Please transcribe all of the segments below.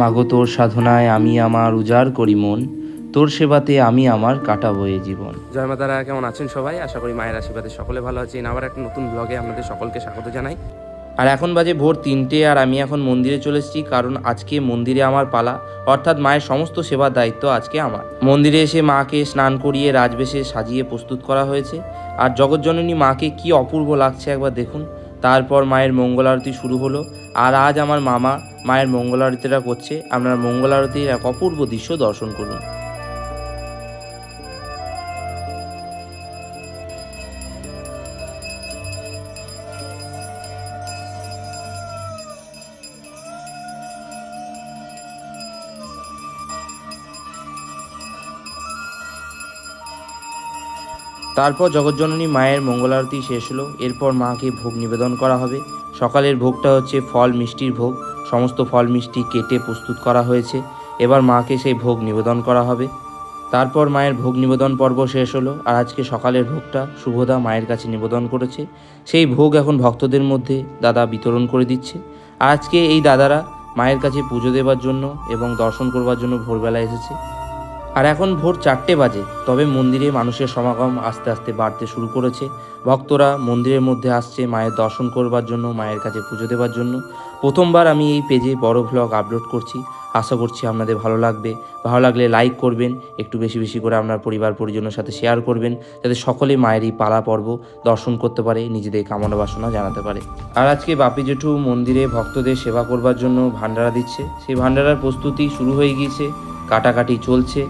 মাগো তোর সাধনায় আমি আমার উজাড় করি মন তোর সেবাতে আমি আমার কাটাবো এ জীবন। জয় মাতারা কেমন আছেন সবাই? আশা করি মায়ের আশীর্বাদে সকলে ভালো আছেন। আবার একটা নতুন ব্লগে আপনাদের সকলকে স্বাগত জানাই। আর এখন বাজে ভোর তিনটে আর আমি এখন মন্দিরে চলে এসেছি কারণ আজকে মন্দিরে আমার পালা। অর্থাৎ মায়ের সমস্ত সেবার দায়িত্ব আজকে আমার। মন্দিরে এসে মাকে স্নান করিয়ে রাজবেশে সাজিয়ে প্রস্তুত করা হয়েছে। আর জগৎজননী মাকে কি অপূর্ব লাগছে একবার দেখুন। তারপর মায়ের মঙ্গল আরতি শুরু হলো। আর আজ আমার মামা মায়ের মঙ্গল আরতিটা করছে। আপনার মঙ্গল আরতির এক অপূর্ব দৃশ্য দর্শন করুন। তারপর জগজ্জননী মায়ের মঙ্গল আরতি শেষ হলো। এরপর মাকে ভোগ নিবেদন করা হবে। সকালের ভোগটা হচ্ছে ফল মিষ্টির ভোগ। সমস্ত ফল মিষ্টি কেটে প্রস্তুত করা হয়েছে। এবার মাকে সেই ভোগ নিবেদন করা হবে। তারপর মায়ের ভোগ নিবেদন পর্ব শেষ হলো আর আজকে সকালের ভোগটা শুভদা মায়ের কাছে নিবেদন করেছে। সেই ভোগ এখন ভক্তদের মধ্যে দাদা বিতরণ করে দিচ্ছে। আজকে এই দাদারা মায়ের কাছে পুজো দেবার জন্য এবং দর্শন করবার জন্য ভোরবেলা এসেছে। আর এখন ভোর চারটে বাজে, তবে মন্দিরে মানুষের সমাগম আস্তে আস্তে বাড়তে শুরু করেছে। ভক্তরা মন্দিরের মধ্যে আসছে মায়ের দর্শন করবার জন্য, মায়ের কাছে পুজো দেওয়ার জন্য। প্রথমবার আমি এই পেজে বড় ভ্লগ আপলোড করছি। আশা করছি আপনাদের ভালো লাগবে। ভালো লাগলে লাইক করবেন, একটু বেশি বেশি করে আপনার পরিবার পরিজনের সাথে শেয়ার করবেন, যাতে সকলে মায়ের এই পালা পর্ব দর্শন করতে পারে, নিজেদের কামনা বাসনা জানাতে পারে। আর আজকে বাপি জেঠু মন্দিরে ভক্তদের সেবা করবার জন্য ভান্ডারা দিচ্ছে। সেই ভান্ডারার প্রস্তুতি শুরু হয়ে গিয়েছে, কাটাকাটি চলছে।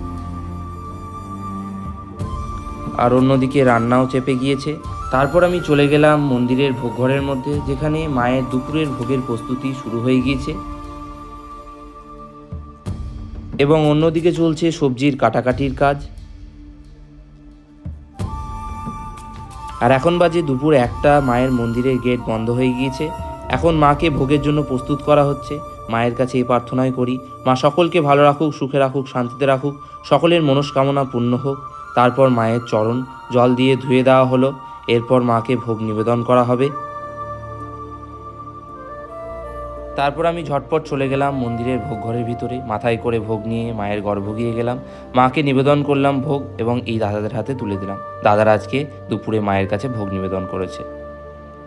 আর অন্যদিকে রান্নাও চেপে গিয়েছে। তারপর আমি চলে গেলাম মন্দিরের ভোগঘরের মধ্যে, যেখানে মায়ের দুপুরের ভোগের প্রস্তুতি শুরু হয়ে গিয়েছে। এবং অন্যদিকে চলছে সবজির কাটাকাটির কাজ। আর এখন বাজে দুপুর একটা, মায়ের মন্দিরের গেট বন্ধ হয়ে গিয়েছে। এখন মাকে ভোগের জন্য প্রস্তুত করা হচ্ছে। মায়ের কাছে এই প্রার্থনাই করি, মা সকলকে ভালো রাখুক, সুখে রাখুক, শান্তিতে রাখুক, সকলের মনস্কামনা পূর্ণ হোক। তারপর মায়ের চরণ জল দিয়ে ধুয়ে দেওয়া হলো। এরপর মাকে ভোগ নিবেদন করা হবে। তারপর আমি ঝটপট চলে গেলাম মন্দিরের ভোগ ঘরের ভিতরে। মাথায় করে ভোগ নিয়ে মায়ের গর্ভ গিয়ে গেলাম। মাকে নিবেদন করলাম ভোগ এবং এই দাদাদের হাতে তুলে দিলাম। দাদারা আজকে দুপুরে মায়ের কাছে ভোগ নিবেদন করেছে।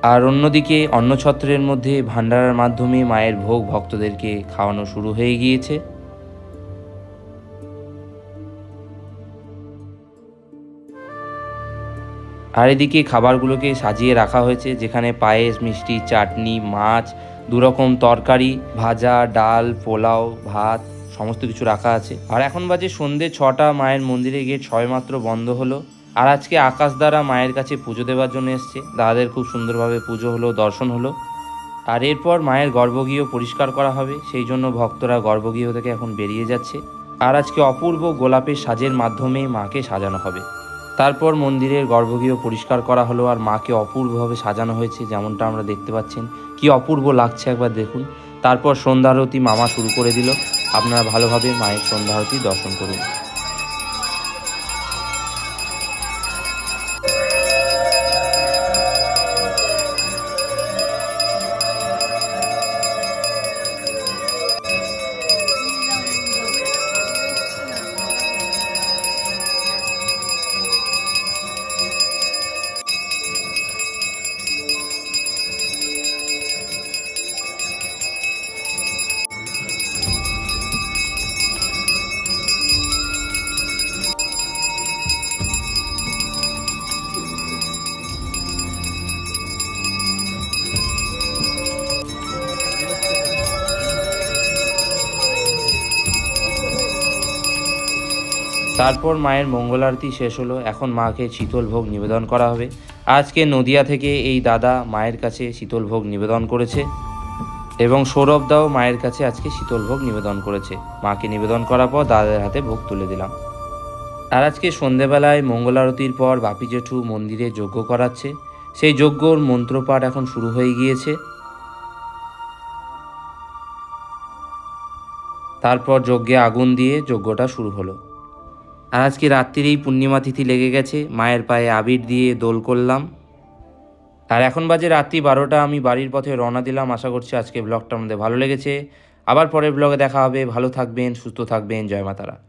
আর অন্যদিকে অন্নছত্রের মধ্যে ভান্ডারার মাধ্যমে মায়ের ভোগ ভক্তদেরকে খাওয়ানো শুরু হয়ে গিয়েছে। আর এদিকে খাবারগুলোকে সাজিয়ে রাখা হয়েছে, যেখানে পায়েস, মিষ্টি, চাটনি, মাছ, দুরকম তরকারি, ভাজা, ডাল, পোলাও, ভাত, সমস্ত কিছু রাখা আছে। আর এখন বাজে সন্ধে ছটা, মায়ের মন্দিরে গিয়ে ছয়মাত্র বন্ধ হলো। আর আজকে আকাশ দ্বারা মায়ের কাছে পুজো দেওয়ার জন্য এসছে। দাদাদের খুব সুন্দরভাবে পুজো হলো, দর্শন হলো। আর এরপর মায়ের গর্ভগৃহ পরিষ্কার করা হবে, সেই জন্য ভক্তরা গর্ভগৃহ থেকে এখন বেরিয়ে যাচ্ছে। আর আজকে অপূর্ব গোলাপের সাজের মাধ্যমে মাকে সাজানো হবে। তারপর মন্দিরের গর্ভগৃহ পরিষ্কার করা হলো আর মাকে অপূর্বভাবে সাজানো হয়েছে, যেমনটা আমরা দেখতে পাচ্ছেন। কি অপূর্ব লাগছে একবার দেখুন। তারপর সন্ধ্যারতি মামা শুরু করে দিল। আপনারা ভালোভাবে মায়ের সন্ধ্যারতি দর্শন করুন। তারপর মায়ের মঙ্গল আরতি শেষ হলো। এখন মাকে শীতল ভোগ নিবেদন করা হবে। আজকে নদিয়া থেকে এই দাদা মায়ের কাছে শীতল ভোগ নিবেদন করেছে এবং সৌরভ দাও মায়ের কাছে আজকে শীতল ভোগ নিবেদন করেছে। মাকে নিবেদন করার পর দাদার হাতে ভোগ তুলে দিলাম। আর আজকে সন্ধেবেলায় মঙ্গল আরতির পর বাপি জেঠু মন্দিরে যজ্ঞ করাচ্ছে। সেই যজ্ঞর মন্ত্রপাঠ এখন শুরু হয়ে গিয়েছে। তারপর যজ্ঞে আগুন দিয়ে যজ্ঞটা শুরু হলো। আর আজকে রাত্রিরেই পূর্ণিমা তিথি লেগে গেছে, মায়ের পায়ে আবির দিয়ে দোল করলাম। আর এখন বাজে রাত্রি বারোটা, আমি বাড়ির পথে রওনা দিলাম। আশা করছি আজকে ব্লগটা আমাদের ভালো লেগেছে। আবার পরের ব্লগে দেখা হবে। ভালো থাকবেন, সুস্থ থাকবেন। জয় মাতারা।